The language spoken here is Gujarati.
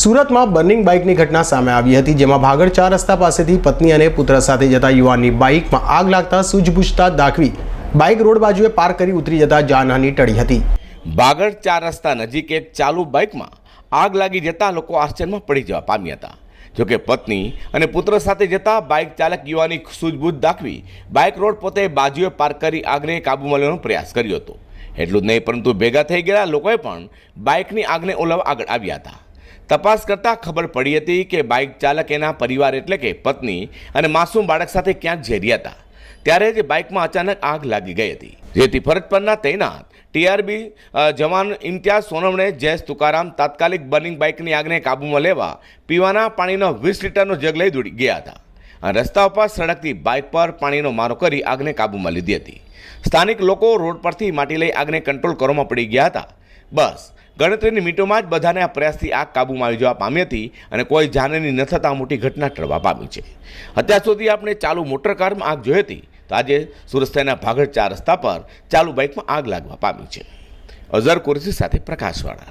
સુરતમાં બર્નિંગ બાઇકની ઘટના સામે આવી હતી, જેમાં ભાગળ ચાર રસ્તા પાસેથી પત્ની અને પુત્ર સાથે જતા યુવાનની બાઇકમાં આગ લાગતા સૂઝબૂછતા દાખવી બાઇક રોડ બાજુએ પાર્ક કરી ઉતરી જતા જાનહાની ટળી હતી. ભાગળ ચાર રસ્તા નજીક એક ચાલુ બાઇકમાં આગ લાગી જતા લોકો આશ્ચર્યમાં પડી જવા પામ્યા હતા. જોકે પત્ની અને પુત્ર સાથે જતા બાઇક ચાલક યુવાની સૂઝબૂછ દાખવી બાઇક રોડ પોતે બાજુએ પાર્ક કરી આગને કાબૂમાં લેવાનો પ્રયાસ કર્યો હતો. એટલું જ નહીં, પરંતુ ભેગા થઈ ગયેલા લોકોએ પણ બાઇકની આગને ઓલવવા આગળ આવ્યા હતા. તપાસ કરતાં ખબર પડી હતી કે બાઇક ચાલક એના પરિવાર એટલે કે પત્ની અને માસૂમ બાળક સાથે ક્યાંક ઝેરી હતા. ત્યારે જ બાઇકમાં અચાનક આગ લાગી ગઈ હતી. જેથી ફરજ પરના તૈનાત ટીઆરબી જવાન ઇમ્તિયાઝ સોનવણે જયેશ તુકારામ તાત્કાલિક બર્નિંગ બાઇકની આગને કાબૂમાં લેવા પીવાના પાણીનો વીસ લીટરનો જગ લઈ દોડી ગયા હતા. અને રસ્તા ઉપર સડકથી બાઇક પર પાણીનો મારો કરી આગને કાબૂમાં લીધી હતી. સ્થાનિક લોકો રોડ પરથી માટી લઈ આગને કંટ્રોલ કરવામાં પડી ગયા હતા. બસ, ગણતરીની મિનિટોમાં જ બધાને આ પ્રયાસથી આગ કાબૂમાં આવી જવા પામી હતી અને કોઈ જાનની ન થતાં મોટી ઘટના ટળવા પામી છે. અત્યાર સુધી આપણે ચાલુ મોટર કારમાં આગ જોઈ હતી, તો આજે સુરત શહેરના ભાગળ ચાર રસ્તા પર ચાલુ બાઇકમાં આગ લાગવા પામી છે. અઝર કુરશી સાથે પ્રકાશવાળા.